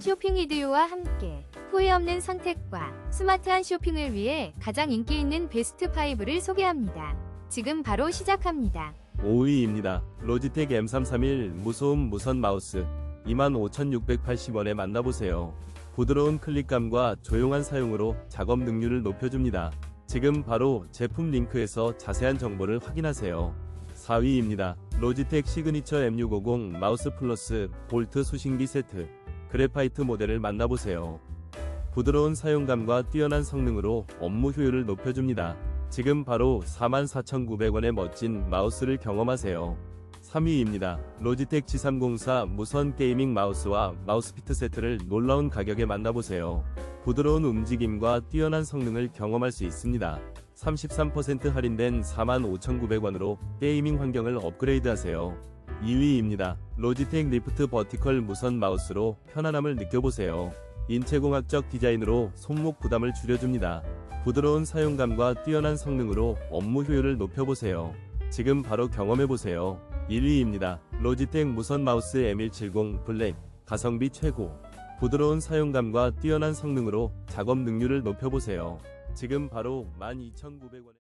쇼핑 리드요와 함께 후회 없는 선택과 스마트한 쇼핑을 위해 가장 인기 있는 베스트 5를 소개합니다. 지금 바로 시작합니다. 5위입니다. 로지텍 M331 무소음 무선 마우스 25,680원에 만나보세요. 부드러운 클릭감과 조용한 사용으로 작업 능률을 높여줍니다. 지금 바로 제품 링크에서 자세한 정보를 확인하세요. 4위입니다. 로지텍 시그니처 M650 마우스 플러스 볼트 수신기 세트 그래파이트 모델을 만나보세요. 부드러운 사용감과 뛰어난 성능으로 업무 효율을 높여줍니다. 지금 바로 44,900원의 멋진 마우스를 경험하세요. 3위입니다. 로지텍 G304 무선 게이밍 마우스와 마우스피트 세트를 놀라운 가격에 만나보세요. 부드러운 움직임과 뛰어난 성능을 경험할 수 있습니다. 33% 할인된 45,900원으로 게이밍 환경을 업그레이드하세요. 2위입니다. 로지텍 리프트 버티컬 무선 마우스로 편안함을 느껴보세요. 인체공학적 디자인으로 손목 부담을 줄여줍니다. 부드러운 사용감과 뛰어난 성능으로 업무 효율을 높여보세요. 지금 바로 경험해보세요. 1위입니다. 로지텍 무선 마우스 M170 블랙 가성비 최고. 부드러운 사용감과 뛰어난 성능으로 작업 능률을 높여보세요. 지금 바로 12,900원에